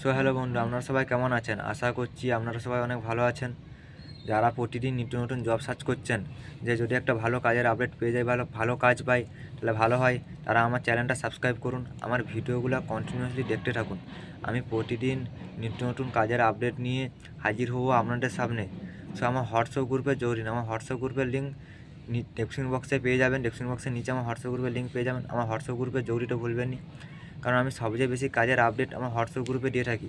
So hello বন্ধু, আপনারা সবাই কেমন আছেন? আশা করছি আপনারা সবাই অনেক ভালো আছেন। যারা প্রতিদিন নিত্য নতুন জব সার্চ করছেন, যে যদি একটা ভালো কাজের আপডেট পেয়ে যায়, ভালো ভালো কাজ পাই তাহলে ভালো হয়, তারা আমার চ্যানেলটা সাবস্ক্রাইব করুন। আমার ভিডিওগুলো কন্টিনিউয়াসলি দেখতে থাকুন। আমি প্রতিদিন নিত্য নতুন কাজের আপডেট নিয়ে হাজির হব আপনাদের সামনে। সো আমার হোয়াটসঅ্যাপ গ্রুপে জরুরি, আমার হোয়াটসঅ্যাপ গ্রুপের লিঙ্ক ডেসক্রিপশন বক্সে পেয়ে যাবেন। ডেসক্রিপশন বক্সের নিচে আমার হোয়াটসঅ্যাপ গ্রুপের লিঙ্ক পেয়ে যাবেন। আমার হোয়াটসঅ্যাপ গ্রুপে জরুরিটা ভুলবেন না। কারণ আমি সবচেয়ে বেশি কাজের আপডেট আমার হোয়াটসঅ্যাপ গ্রুপে দিয়ে থাকি।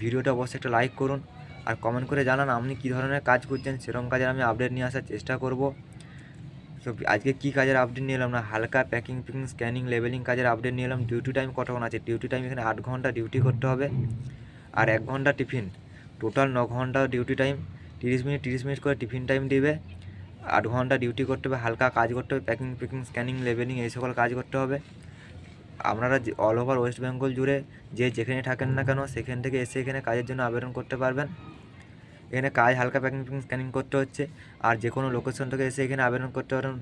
ভিডিওটা অবশ্যই একটা লাইক করুন আর কমেন্ট করে জানান আপনি কী ধরনের কাজ করছেন, সেরকম কাজের আমি আপডেট নিয়ে আসার চেষ্টা করব। তো আজকে কী কাজের আপডেট নিয়ে এলাম না, হালকা প্যাকিং প্যাকিং স্ক্যানিং লেভেলিং কাজের আপডেট নিয়ে এলাম। ডিউটি টাইম কতক্ষণ আছে? ডিউটি টাইম এখানে আট ঘণ্টা ডিউটি করতে হবে আর এক ঘণ্টা টিফিন টোটাল ন ঘণ্টা ডিউটি টাইম তিরিশ মিনিট তিরিশ মিনিট করে টিফিন টাইম দিবে। আট ঘণ্টা ডিউটি করতে হবে, হালকা কাজ করতে হবে প্যাকিং প্যাকিং স্ক্যানিং লেভেলিং এই সকল কাজ করতে হবে। আপনারা অল ওভার ওয়েস্ট বেঙ্গল জুড়ে যে যেখানে থাকেন না কেন, সেখান থেকে এসে এখানে কাজের জন্য আবেদন করতে পারবেন। এখানে কাজ হালকা প্যাকিং স্ক্যানিং করতে হচ্ছে। আর যে কোনো লোকেশন থেকে এসে এখানে আবেদন করতে পারেন।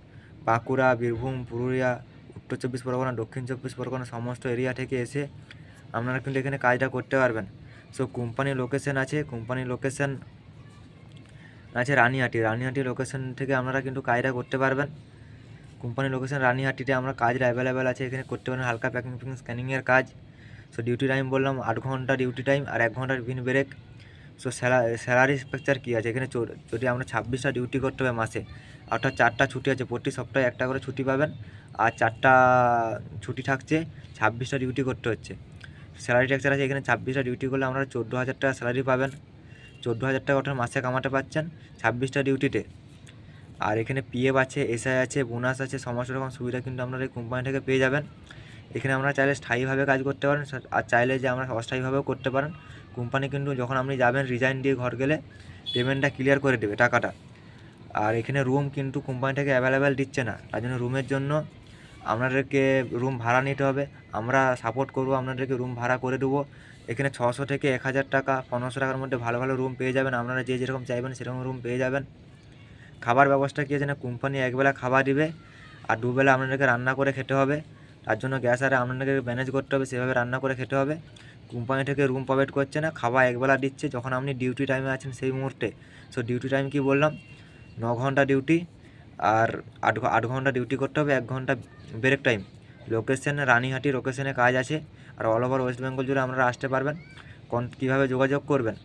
বাঁকুড়া, বীরভূম, পুরুলিয়া, উত্তর চব্বিশ পরগনা, দক্ষিণ চব্বিশ পরগনা সমস্ত এরিয়া থেকে এসে আপনারা কিন্তু এখানে কাজটা করতে পারবেন। সো কোম্পানির লোকেশন আছে কোম্পানির লোকেশন আছে রানিহাটি। রানিহাটি লোকেশন থেকে আপনারা কিন্তু কাজটা করতে পারবেন। কোম্পানি লোকেশন রানিহাটিতে আমরা কাজ অ্যাভেলেবেল আছে, এখানে করতে পারেন হালকা প্যাকিং প্যাকিং স্ক্যানিংয়ের কাজ। সো ডিউটি টাইম বললাম, আট ঘণ্টা ডিউটি টাইম আর এক ঘণ্টার tiffin break so salary structure কী আছে? এখানে যদি আমরা ছাব্বিশটা ডিউটি করতে হবে মাসে অর্থাৎ চারটা ছুটি আছে, প্রতি সপ্তাহে একটা করে ছুটি পাবেন। আর চারটা ছুটি থাকছে, ছাব্বিশটা ডিউটি করতে হচ্ছে। স্যালারি স্ট্রাকচার আছে, এখানে ছাব্বিশটা ডিউটি করলে আপনারা চোদ্দ হাজার টাকা স্যালারি পাবেন। চোদ্দ হাজার টাকা ওঠার মাসে কামাতে পাচ্ছেন ছাব্বিশটা ডিউটিতে আর এখানে পিএফ আছে এসআই আছে বোনাস আছে, সমস্ত রকম সুবিধা কিন্তু আপনারা এই কোম্পানি থেকে পেয়ে যাবেন। এখানে আমরা চাইলে স্থায়ীভাবে কাজ করতে পারেন আর চাইলে যে আমরা অস্থায়ীভাবেও করতে পারেন। কোম্পানি কিন্তু যখন আপনি যাবেন রিজাইন দিয়ে ঘর গেলে পেমেন্টটা ক্লিয়ার করে দেবে টাকাটা। আর এখানে রুম কিন্তু কোম্পানি থেকে অ্যাভেলেবেল দিচ্ছে না। তার জন্য রুমের জন্য আপনাদেরকে রুম ভাড়া নিতে হবে। আমরা সাপোর্ট করব, আপনাদেরকে রুম ভাড়া করে দেবো। এখানে ছশো থেকে এক হাজার টাকা, পনেরোশো টাকার মধ্যে ভালো ভালো রুম পেয়ে যাবেন। আপনারা যে যেরকম চাইবেন সেরকম রুম পেয়ে যাবেন। খাবার ব্যবস্থা কী আছে না? কোম্পানি একবেলা খাবার দিবে আর দুবেলা আপনাদেরকে রান্না করে খেতে হবে। তার জন্য গ্যাস আরে আপনাদেরকে ম্যানেজ করতে হবে, সেভাবে রান্না করে খেতে হবে। কোম্পানি থেকে রুম প্রোভাইড করছে না, খাবার একবেলা দিচ্ছে। যখন আপনি ডিউটি টাইমে আছেন সেই মুহূর্তে। সো ডিউটি টাইম কি বললাম? ন ঘণ্টা ডিউটি আর আট আট ঘণ্টা ডিউটি করতে হবে, এক ঘণ্টা ব্রেক টাইম লোকেশন রানীহাটি লোকেশনে কাজ আছে আর অল ওভার ওয়েস্ট বেঙ্গল জুড়ে আপনারা আসতে পারবেন। কোন, কীভাবে যোগাযোগ করবেন?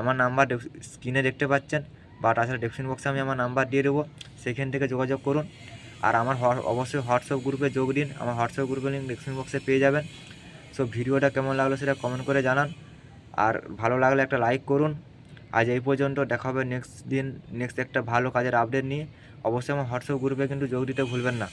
আমার নাম্বার স্ক্রিনে দেখতে পাচ্ছেন। বা তাছাড়া ডেসক্রিপশন বক্সে আমি আমার নাম্বার দিয়ে দেবো, সেখান থেকে যোগাযোগ করুন। আর আমার অবশ্যই হোয়াটসঅ্যাপ গ্রুপে যোগ দিন, আমার হোয়াটসঅ্যাপ গ্রুপের লিঙ্ক ডেসক্রিপশন বক্সে পেয়ে যাবেন। সো ভিডিওটা কেমন লাগল সেটা কমেন্ট করে জানান। আর ভালো লাগলে একটা লাইক করুন। আজ এই পর্যন্ত, দেখা হবে নেক্সট দিন নেক্সট একটা ভালো কাজের আপডেট নিয়ে। অবশ্যই আমার হোয়াটসঅ্যাপ গ্রুপে কিন্তু যোগ দিতে ভুলবেন না।